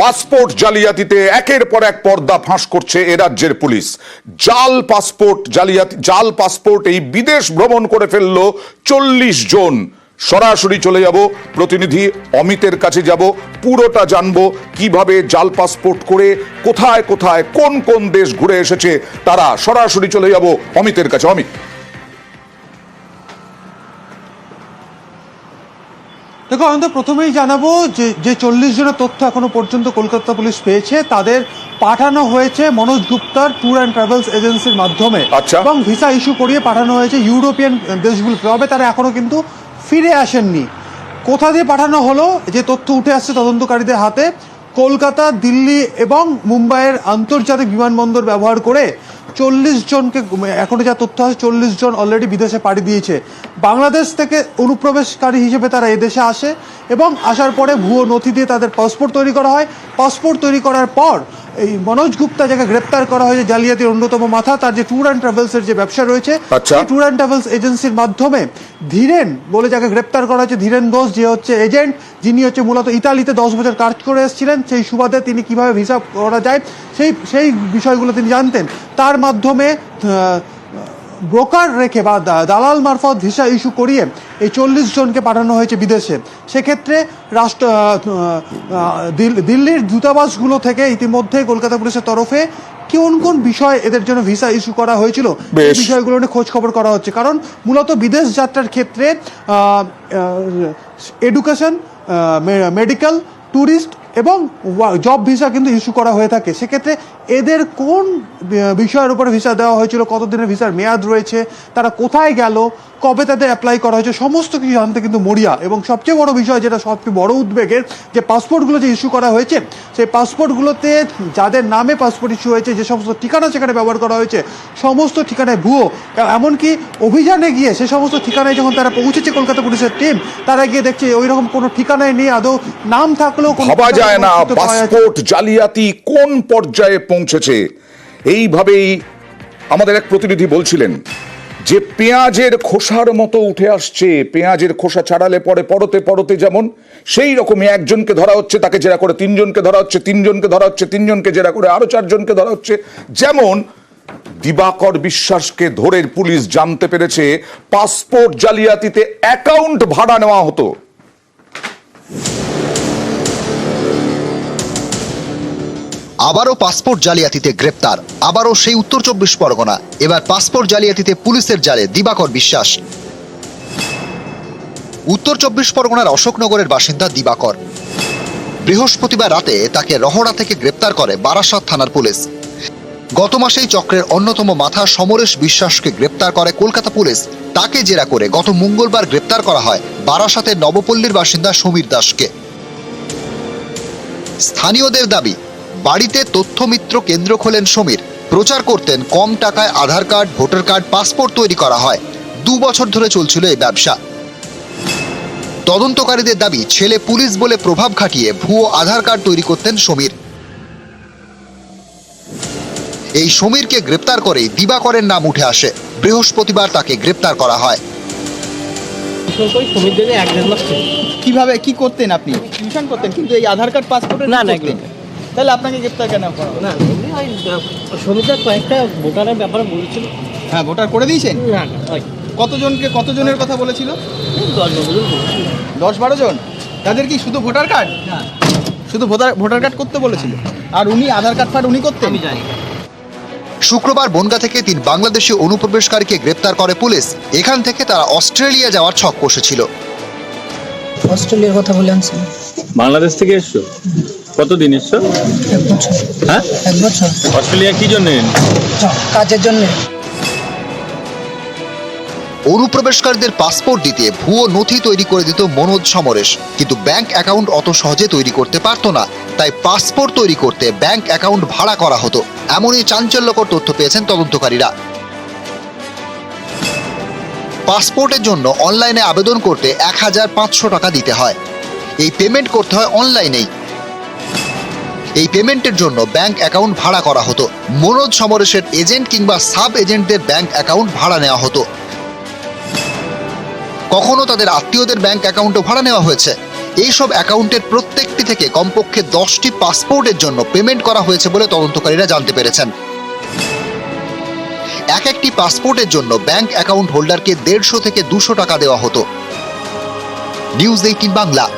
Passport জালিয়াতিতে একের পর এক পর্দা ফাঁস করছে এ রাজ্যের পুলিশ। জাল পাসপোর্ট জালিয়াতি, জাল পাসপোর্ট এই বিদেশ ভ্রমণ করে ফেলল চল্লিশ জন। সরাসরি চলে যাব, প্রতিনিধি অমিতের কাছে যাব, পুরোটা জানব কীভাবে জাল পাসপোর্ট করে কোথায় কোথায় কোন কোন দেশ ঘুরে এসেছে। তারা সরাসরি চলে যাব অমিতের কাছে। অমিত। দেখো অনন্ত প্রথমেই জানাব যে যে চল্লিশ জনের তথ্য এখনও পর্যন্ত কলকাতা পুলিশ পেয়েছে তাদের পাঠানো হয়েছে মনোজ গুপ্তার ট্যুর অ্যান্ড ট্রাভেলস এজেন্সির মাধ্যমে। আচ্ছা। এবং ভিসা ইস্যু করিয়ে পাঠানো হয়েছে ইউরোপিয়ান দেশগুলোতে তবে তারা এখনও কিন্তু ফিরে আসেননি। কোথা দিয়ে পাঠানো হলো যে তথ্য উঠে আসছে তদন্তকারীদের হাতে কলকাতা দিল্লি এবং মুম্বাইয়ের আন্তর্জাতিক বিমানবন্দর ব্যবহার করে চল্লিশ জনকে এখনও যা তথ্য আছে, চল্লিশ জন অলরেডি বিদেশে পাড়ি দিয়েছে। বাংলাদেশ থেকে অনুপ্রবেশকারী হিসেবে তারা এদেশে আসে এবং আসার পরে ভুয়ো নথি দিয়ে তাদের পাসপোর্ট তৈরি করা হয়। পাসপোর্ট তৈরি করার পর এই মনোজ গুপ্তা যাকে গ্রেপ্তার করা হয়েছে জালিয়াতির অন্যতম মাথা তার যে ট্যুর অ্যান্ড ট্রাভেলসের যে ব্যবসা রয়েছে। সেই ট্যুর অ্যান্ড ট্রাভেলস এজেন্সির মাধ্যমে ধীরেন বলে যাকে গ্রেপ্তার করা হয়েছে ধীরেন ঘোষ যে হচ্ছে এজেন্ট যিনি হচ্ছে মূলত ইতালিতে দশ বছর কাজ করে এসেছিলেন সেই সুবাদে তিনি কীভাবে ভিসা করা যায় সেই সেই বিষয়গুলো তিনি জানতেন তার মাধ্যমে ব্রোকার রেখে বা দালাল মারফত ভিসা ইস্যু করিয়ে এই চল্লিশ জনকে পাঠানো হয়েছে বিদেশে। সেক্ষেত্রে রাষ্ট্র দিল্লির দূতাবাসগুলো থেকে ইতিমধ্যে কলকাতা পুলিশের তরফে কোন কোন বিষয় এদের জন্য ভিসা ইস্যু করা হয়েছিল এই বিষয়গুলো নিয়ে খোঁজ খবর করা হচ্ছে। কারণ মূলত বিদেশ যাত্রার ক্ষেত্রে এডুকেশন মেডিকেল ট্যুরিস্ট এবং জব ভিসা কিন্তু ইস্যু করা হয়ে থাকে। সেক্ষেত্রে এদের কোন বিষয়ের উপরে ভিসা দেওয়া হয়েছিল, কতদিনের ভিসার মেয়াদ রয়েছে, তারা কোথায় গেল কবে তাদের অ্যাপ্লাই করা হয়েছে সমস্ত কিছু জানতে কিন্তু মরিয়া এবং সবচেয়ে বড় বিষয় যেটা সবচেয়ে বড় উদ্বেগের যে পাসপোর্টগুলো যে ইস্যু করা হয়েছে সেই পাসপোর্টগুলোতে যাদের নামে পাসপোর্ট ইস্যু হয়েছে যে সমস্ত ঠিকানা সেখানে ব্যবহার করা হয়েছে সমস্ত ঠিকানায় ভুয়ো। এমনকি অভিযানে গিয়ে সে সমস্ত ঠিকানায় যখন তারা পৌঁছেছে কলকাতা পুলিশের টিম তারা গিয়ে দেখছে ওই রকম কোনো ঠিকানায় নেই আদৌ নাম থাকলেও ভাবা যায় না। পাসপোর্ট জালিয়াতি কোন পর্যায়ে পৌঁছেছে? এইভাবেই আমাদের এক প্রতিনিধি বলছিলেন। যে পেঁয়াজের খোসার মতো উঠে আসছে, পেঁয়াজের খোসা ছাড়ালে পরে পরতে পরতে যেমন সেই রকমই একজনকে ধরা হচ্ছে, তাকে জেরা করে তিনজনকে ধরা হচ্ছে, তিনজনকে ধরা হচ্ছে, তিনজনকে জেরা করে আরও চারজনকে ধরা হচ্ছে। যেমন দিবাকর বিশ্বাসকে ধরে পুলিশ জানতে পেরেছে, পাসপোর্ট জালিয়াতিতে অ্যাকাউন্ট ভাড়া নেওয়া হতো। আবারও পাসপোর্ট জালিয়াতিতে গ্রেপ্তার। আবারও সেই উত্তর চব্বিশ পরগনা। এবার পাসপোর্ট জালিয়াতিতে পুলিশের জালে দিবাকর বিশ্বাস। উত্তর চব্বিশ পরগনার অশোকনগরের বাসিন্দা দিবাকর। বৃহস্পতিবার রাতে তাকে রহড়া থেকে গ্রেপ্তার করে বারাসাত থানার পুলিশ। গত মাসেই চক্রের অন্যতম মাথা সমরেশ বিশ্বাসকে গ্রেপ্তার করে কলকাতা পুলিশ। তাকে জেরা করে গত মঙ্গলবার গ্রেপ্তার করা হয় বারাসাতের নবপল্লীর বাসিন্দা সমীর দাসকে। স্থানীয়দের দাবি বাড়িতে তথ্যমিত্র কেন্দ্র খোলেন সমীর। প্রচার করতেন কম টাকায় Aadhaar card voter card passport তৈরি করা হয়। দু বছর ধরে চলছিল এই ব্যবসা। তদন্তকারীদের দাবি ছেলে পুলিশ বলে প্রভাব খাটিয়ে ভুয়ো আধার কার্ড তৈরি করতেন সমীর। এই সমীরকে গ্রেপ্তার করেই দিবাকরের নাম উঠে আসে। বৃহস্পতিবার তাকে গ্রেপ্তার করা হয়। করি কীভাবে কি করতেন আপনি? টিউশন করতেন কিন্তু এই আধার কার্ড পাসপোর্টের না, না, তাহলে আপনাকে গ্রেপ্তার কেন করা? না কয়েকটা ভোটারের ব্যাপারে বলেছিল। হ্যাঁ ভোটার করে দিয়েছেন? না না কতজনকে কতজনের কথা বলেছিল? দশ বারো জন তাদের কি শুধু ভোটার কার্ড? শুধু ভোটার ভোটার কার্ড করতে বলেছিল? আর উনি আধার কার্ড ফার্ড উনি করতে আমি জানি শুক্রবার বনগা থেকে তিন বাংলাদেশি অনুপ্রবেশকারীকে গ্রেপ্তার করে পুলিশ। এখান থেকে তারা অস্ট্রেলিয়া যাওয়ার ছক কষেছিল অস্ট্রেলিয়ার কথা বলে আনছেন। বাংলাদেশ থেকে এসছো? কতদিন এসছো? হ্যাঁ? এক বছর। অস্ট্রেলিয়া কি জন্য? কাজের জন্য। অনুপ্রবেশকারীদের পাসপোর্ট দিতে ভুয়ো নথি তৈরি করে দিত মনোজ সমরেশ। কিন্তু ব্যাংক অ্যাকাউন্ট অত সহজে তৈরি করতে পারতো না। তাই পাসপোর্ট তৈরি করতে ব্যাংক অ্যাকাউন্ট ভাড়া করা হতো। এমনই চাঞ্চল্যকর তথ্য পেয়েছেন তদন্তকারীরা। পাসপোর্টের জন্য অনলাইনে আবেদন করতে এক হাজার পাঁচশো টাকা দিতে হয়। এই পেমেন্ট করতে হয় অনলাইনেই। এই পেমেন্টের জন্য ব্যাংক অ্যাকাউন্ট ভাড়া করা হতো। মনোজ সমরেশের এজেন্ট কিংবা সাব এজেন্টদের ব্যাংক অ্যাকাউন্ট ভাড়া নেওয়া হতো। কখনো তাদের আত্মীয়দের ব্যাংক অ্যাকাউন্টও ভাড়া নেওয়া হয়েছে। এইসব অ্যাকাউন্টের প্রত্যেকটি থেকে কমপক্ষে দশটি পাসপোর্টের জন্য পেমেন্ট করা হয়েছে বলে তদন্তকারীরা জানতে পেরেছেন। এক একটি পাসপোর্টের জন্য ব্যাংক অ্যাকাউন্ট হোল্ডারকে দেড়শো থেকে দুশো টাকা দেওয়া হতো। News eighteen Bangla.